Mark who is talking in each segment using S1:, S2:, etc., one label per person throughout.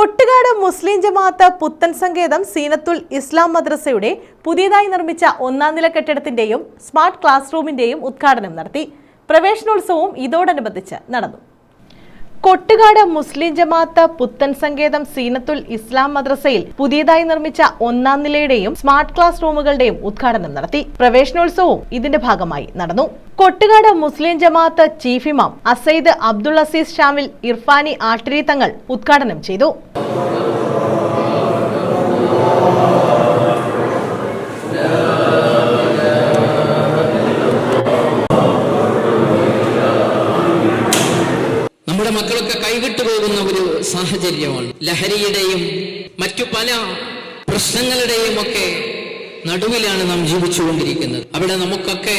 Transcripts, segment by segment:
S1: കൊട്ടുകാട് മുസ്ലിം ജമാഅത്ത് പുത്തൻ സങ്കേതം സീനത്തുൽ ഇസ്ലാം മദ്രസയുടെ പുതിയതായി നിർമ്മിച്ച ഒന്നാം നില കെട്ടിടത്തിന്റെയും സ്മാർട്ട് ക്ലാസ് റൂമിന്റെയും ഉദ്ഘാടനം നടത്തി. പ്രവേശനോത്സവവും ഇതോടനുബന്ധിച്ച് നടന്നു. കൊട്ടുകാട് മുസ്ലിം ജമാഅത്ത് പുത്തൻ സങ്കേതം സീനത്തുൽ ഇസ്ലാം മദ്രസയിൽ പുതിയതായി നിർമ്മിച്ച ഒന്നാം നിലയുടെയും സ്മാർട്ട് ക്ലാസ് റൂമുകളുടെയും ഉദ്ഘാടനം നടത്തി. പ്രവേശനോത്സവവും ഇതിന്റെ ഭാഗമായി നടന്നു. കൊട്ടുകാട് മുസ്ലിം ജമാഅത്ത് ചീഫ് ഇമാം അസൈദ് അബ്ദുൾ അസീസ് ഷാമിൽ ഇർഫാനി ആട്ടിരി തങ്ങൾ ഉദ്ഘാടനം ചെയ്തു.
S2: നമ്മുടെ മക്കളൊക്കെ കൈവിട്ടു പോകുന്ന ഒരു സാഹചര്യമാണ്. ലഹരിയുടെയും മറ്റു പല പ്രശ്നങ്ങളുടെയും ഒക്കെ നടുവിലാണ് നാം ജീവിച്ചുകൊണ്ടിരിക്കുന്നത്. അവിടെ നമുക്കൊക്കെ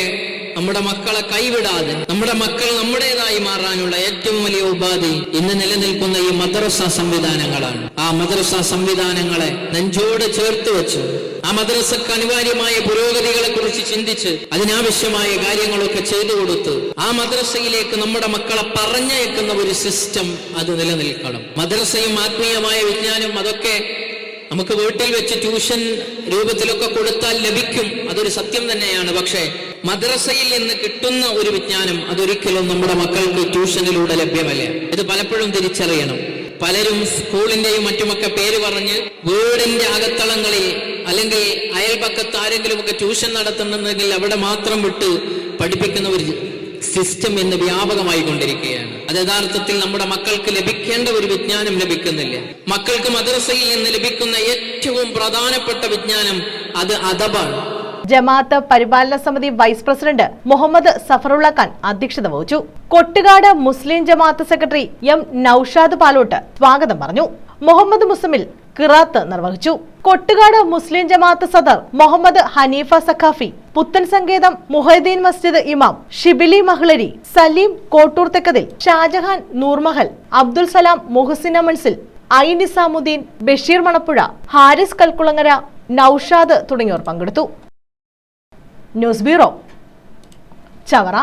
S2: നമ്മുടെ മക്കളെ കൈവിടാതെ നമ്മുടെ മക്കൾ നമ്മുടേതായി മാറാനുള്ള ഏറ്റവും വലിയ ഉപാധി ഇന്ന് നിലനിൽക്കുന്ന ഈ മദ്രസ സംവിധാനങ്ങളാണ്. ആ മദ്രസ സംവിധാനങ്ങളെ നെഞ്ചോട് ചേർത്ത് വെച്ച് ആ മദ്രസക്ക് അനിവാര്യമായ പുരോഗതികളെ കുറിച്ച് ചിന്തിച്ച് അതിനാവശ്യമായ കാര്യങ്ങളൊക്കെ ചെയ്തു കൊടുത്ത് ആ മദ്രസയിലേക്ക് നമ്മുടെ മക്കളെ പറഞ്ഞയക്കുന്ന ഒരു സിസ്റ്റം അത് നിലനിൽക്കണം. മദ്രസയും ആത്മീയമായ വിജ്ഞാനം അതൊക്കെ നമുക്ക് വീട്ടിൽ വെച്ച് ട്യൂഷൻ രൂപത്തിലൊക്കെ കൊടുത്താൽ ലഭിക്കും. അതൊരു സത്യം തന്നെയാണ്. പക്ഷേ മദ്രസയിൽ നിന്ന് കിട്ടുന്ന ഒരു വിജ്ഞാനം അതൊരിക്കലും നമ്മുടെ മക്കൾക്ക് ട്യൂഷനിലൂടെ ലഭ്യമല്ല. ഇത് പലപ്പോഴും തിരിച്ചറിയണം. പലരും സ്കൂളിന്റെയും മറ്റുമൊക്കെ പേര് പറഞ്ഞ് വീടിന്റെ അകത്തളങ്ങളിൽ അല്ലെങ്കിൽ അയൽപക്കത്ത് ആരെങ്കിലും ഒക്കെ ട്യൂഷൻ നടത്തുന്നുണ്ടെങ്കിൽ അവിടെ മാത്രം വിട്ട് പഠിപ്പിക്കുന്ന ഒരു സിസ്റ്റം ഇന്ന് വ്യാപകമായി കൊണ്ടിരിക്കുകയാണ് അത് യഥാർത്ഥത്തിൽ നമ്മുടെ മക്കൾക്ക് ലഭിക്കേണ്ട ഒരു വിജ്ഞാനം ലഭിക്കുന്നില്ല. മക്കൾക്ക് മദ്രസയിൽ നിന്ന് ലഭിക്കുന്ന ഏറ്റവും പ്രധാനപ്പെട്ട വിജ്ഞാനം അത് അദബാണ്.
S1: ജമാഅത്ത് പരിപാലന സമിതി വൈസ് പ്രസിഡന്റ് മുഹമ്മദ് സഫറുള്ള ഖാൻ അധ്യക്ഷത വഹിച്ചു. കൊട്ടുകാട് മുസ്ലിം ജമാഅത്ത് സെക്രട്ടറി എം നൌഷാദ് പാലോട്ട് സ്വാഗതം പറഞ്ഞു. മുഹമ്മദ് മുസമിൽ കിറാത്ത് നിർവഹിച്ചു. കൊട്ടുകാട് മുസ്ലിം ജമാഅത്ത് സദർ മുഹമ്മദ് ഹനീഫ സഖാഫി പുത്തൻ സങ്കേതം മുഹദ്ദീൻ മസ്ജിദ് ഇമാം ഷിബിലി മഹ്ലരി സലീം കോട്ടൂർ തെക്കതിൽ ഷാജഹാൻ നൂർമഹൽ അബ്ദുൽ സലാം മുഹസിന മൻസിൽ ഐ നിസാമുദ്ദീൻ ബഷീർ മണപ്പുഴ ഹാരിസ് കൽക്കുളങ്ങര നൌഷാദ് തുടങ്ങിയവർ പങ്കെടുത്തു. News bureau Chavara.